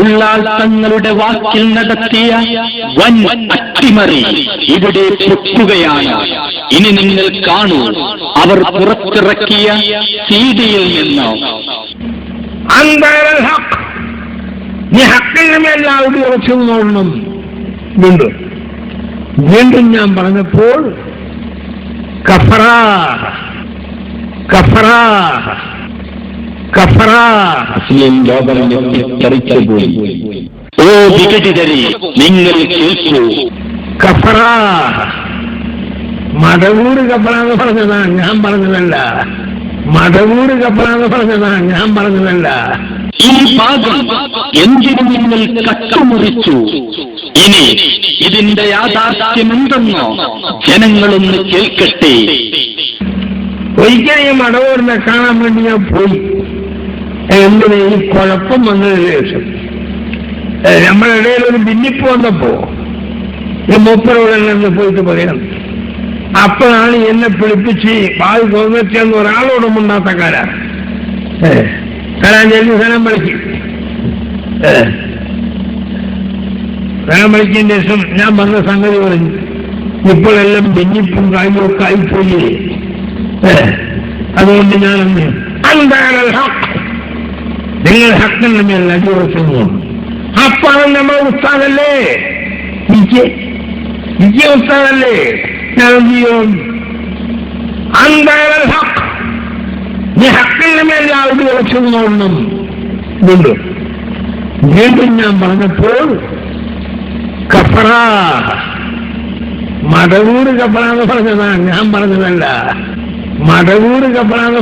ഉള്ളാൾ തങ്ങളുടെ വാക്കിൽ നടത്തിയ വൻ അട്ടിമറി ഇവിടെ പൊട്ടുകയാണ്. ഇനി നിങ്ങൾ കാണൂ അവർ പുറത്തിറക്കിയ സീഡിയിൽ നിന്ന്. നീ ഹക്കിന് ഉപയോഗിച്ചു നോക്കണം വീണ്ടും വീണ്ടും ഞാൻ പറഞ്ഞപ്പോൾ കഫറാ കഫറാ. കഫറാ. കപ്പറാന്ന് പറഞ്ഞതാ ഞാൻ പറഞ്ഞതല്ല. മടവൂര് കപ്പറാന്ന് പറഞ്ഞതാ ഞാൻ പറഞ്ഞതല്ല. ഈ ഭാഗം എന്തിനു നിങ്ങൾ കട്ടുമുറിച്ചു? ഇനി ഇതിന്റെ യാഥാർത്ഥ്യമെന്തെന്നോ ജനങ്ങളൊന്ന് കേൾക്കട്ടെ. ഒരിക്കലും ഈ മടവൂരിനെ കാണാൻ വേണ്ടി ഞാൻ പോയി. എന്തിന് ഈ കുഴപ്പം വന്നതിന് ശേഷം നമ്മുടെ ഇടയിൽ ഒരു ഭിന്നിപ്പ് വന്നപ്പോ ഈ മൂപ്പരോടെ നിന്ന് പോയിട്ട് പറയണം അപ്പോഴാണ് എന്നെ പിടിപ്പിച്ച് വായു തോന്നിച്ചെന്ന് ഒരാളോടും ഉണ്ടാത്തക്കാരാ കാരണം ചെല്ലി സ്ഥലം വിളിക്കും. സ്ഥലം വിളിച്ചതിന് ശേഷം ഞാൻ വന്ന സംഗതി പറഞ്ഞു ഇപ്പോഴെല്ലാം ഭിന്നിപ്പും കാര്യവും ഒക്കെ ആയിപ്പോയി അതുകൊണ്ട് അന്താരൽ ഹക്ക് നിങ്ങൾ ഹക്കിന്റെ മേൽ അടിയുറക്കുന്നു അപ്പാണ് നമ്മുടെ ഉസ്താദല്ലേ? വിജയ. ഉസ്താദല്ലേ? ഞാൻ ചെയ്യും ഹക്ക്? നീ ഹക്കിന്റെ മേൽ അടി ഉറച്ചു നോക്കണം വീണ്ടും ഞാൻ പറഞ്ഞപ്പോൾ കഫറാ. മടവൂര് കപ്പളാന്ന് പറഞ്ഞതാണ് ഞാൻ പറഞ്ഞതല്ല. മടവൂര് കപ്പളാന്ന്